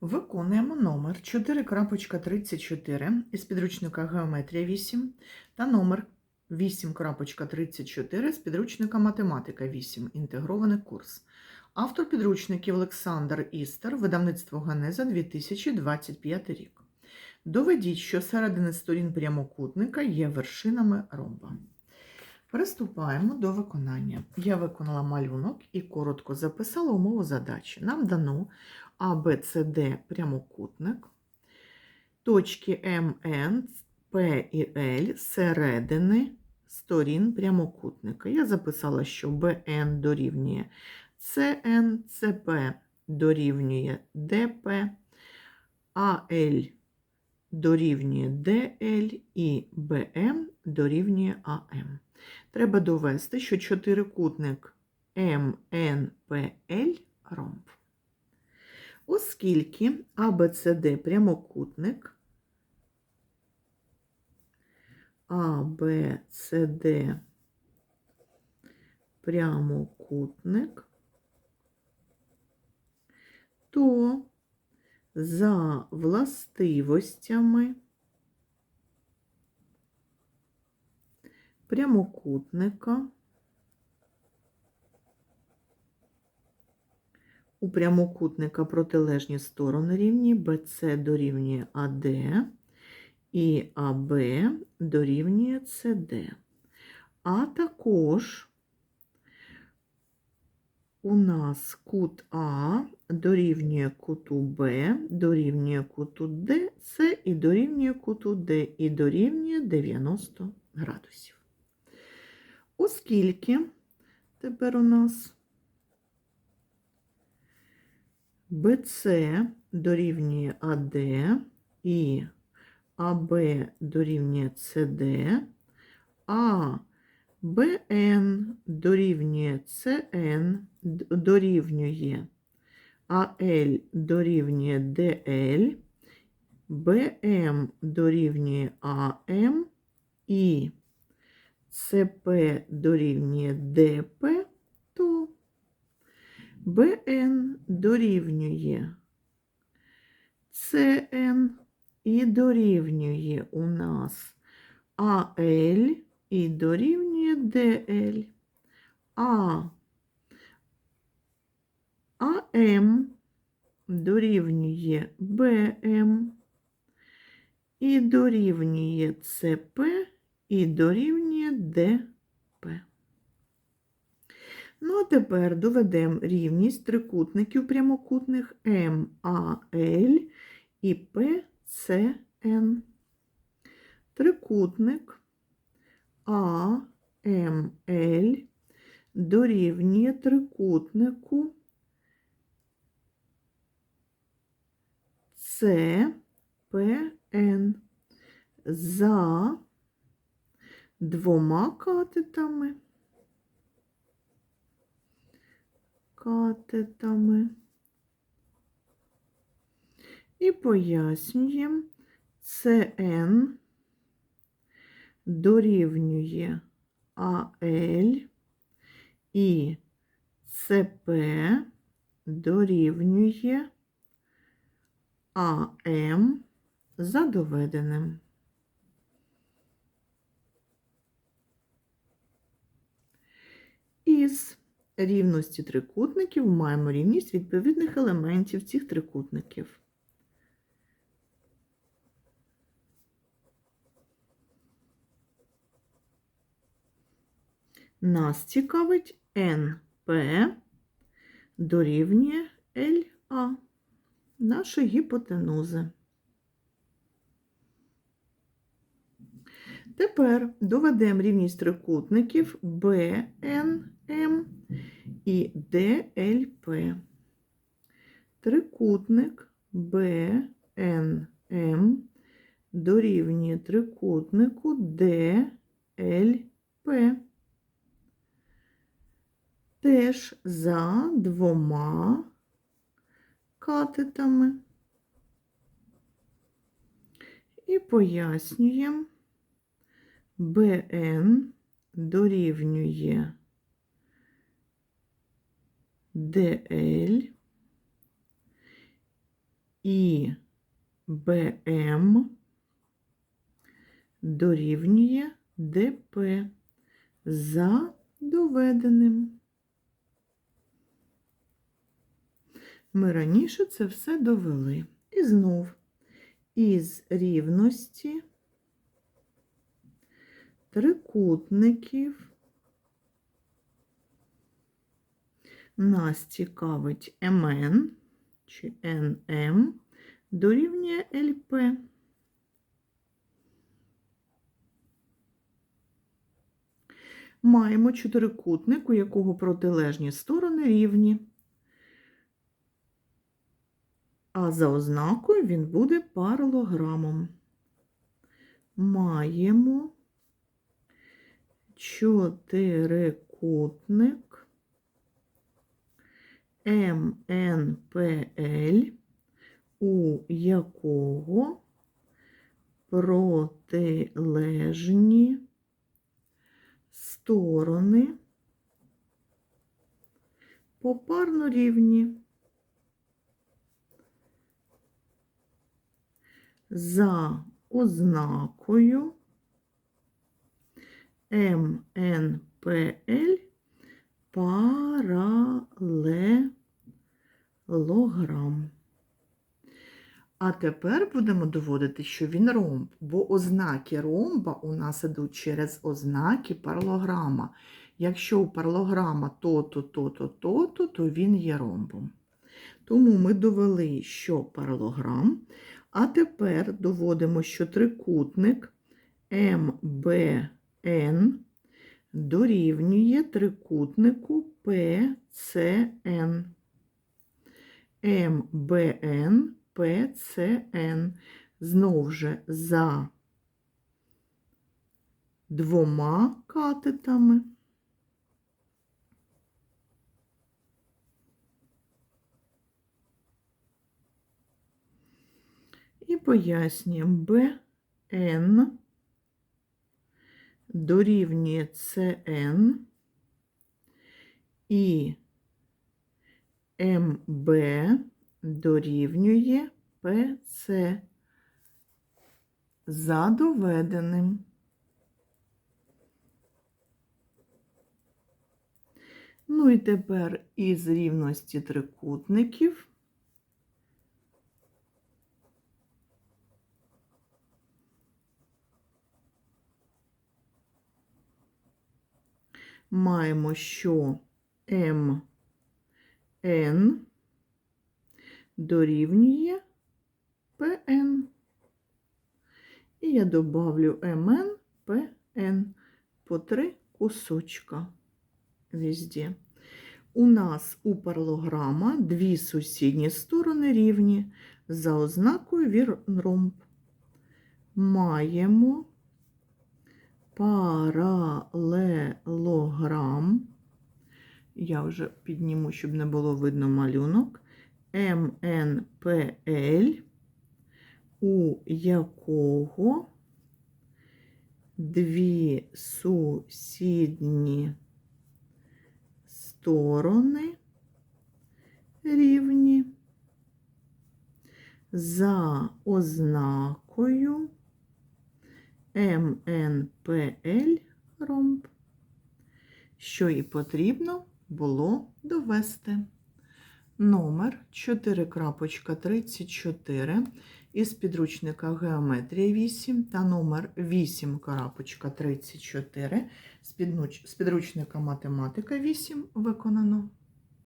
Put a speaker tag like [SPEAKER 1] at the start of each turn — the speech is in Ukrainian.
[SPEAKER 1] Виконуємо номер 4.34 із підручника Геометрія 8 та номер 8.34 з підручника Математика 8. Інтегрований курс. Автор підручників Олександр Істер, видавництво Ганеза 2025 рік. Доведіть, що середини сторін прямокутника є вершинами ромба. Приступаємо до виконання. Я виконала малюнок і коротко записала умову задачі. Нам дано А, прямокутник, точки М, П і Л середини сторін прямокутника. Я записала, що БН дорівнює СН, ЦП дорівнює ДП, АЛ дорівнює ДЛ і БМ дорівнює АМ. Треба довести, що чотирикутник МНПЛ ромб. Оскільки ABCD прямокутник, ABCD прямокутник, то за властивостями прямокутника у прямокутника протилежні сторони рівні BC дорівнює AD і AB дорівнює CD. А також у нас кут А дорівнює куту Б, дорівнює куту Д, С і дорівнює куту Д і дорівнює 90 градусів. Оскільки тепер у нас BC дорівнює AD і AB дорівнює CD, а BN дорівнює CN дорівнює AL дорівнює DL, BM дорівнює AM і ЦП дорівнює ДП, то БН дорівнює ЦН і дорівнює у нас АЛ і дорівнює ДЛ, А АМ дорівнює БМ і дорівнює ЦП і дорівнює ДП. Ну, а тепер доведемо рівність трикутників прямокутних МАЛ і ПЦН. Трикутник АМЛ дорівнює трикутнику ЦПН за двома катетами. Катетами. І пояснюємо, ЦН дорівнює АЛ і ЦП дорівнює АМ за доведеним. Із рівності трикутників маємо рівність відповідних елементів цих трикутників. Нас цікавить НП дорівнює ЛА нашої гіпотенузи. Тепер доведемо рівність трикутників БНМ і ДЛП. Трикутник БНМ дорівнює трикутнику ДЛП. Теж за двома катетами. І пояснюємо. БН дорівнює ДЛ і БМ дорівнює ДП за доведеним. Ми раніше це все довели. І знов із рівності трикутників нас цікавить МН чи НМ дорівнює ЛП. Маємо чотирикутник, у якого протилежні сторони рівні. А за ознакою він буде паралограмом. Маємо чотирикутник МНПЛ, у якого протилежні сторони попарно рівні. За ознакою МНПЛ паралелограм. А тепер будемо доводити, що він ромб, бо ознаки ромба у нас ідуть через ознаки паралограма. Якщо у паралограма то-то, то-то, то-то, то він є ромбом. Тому ми довели, що паралограм, а тепер доводимо, що трикутник МБН дорівнює трикутнику ПЦН. МБН ПЦН. Знов же за двома катетами. І пояснюємо БН дорівнює ЦН і МБ дорівнює ПЦ за доведеним. Ну і тепер із рівності трикутників маємо, що МН дорівнює ПН. І я добавлю МН, ПН по три кусочка везде. У нас у паралограма дві сусідні сторони рівні за ознакою вірромб. Маємо паралелограм. Я вже підніму, щоб не було видно малюнок. МНПЛ, у якого дві сусідні сторони рівні за ознакою МНПЛ ромб, що і потрібно було довести. Номер 4.34 із підручника Геометрія 8 та номер 8.34 з підручника Математика 8 виконано.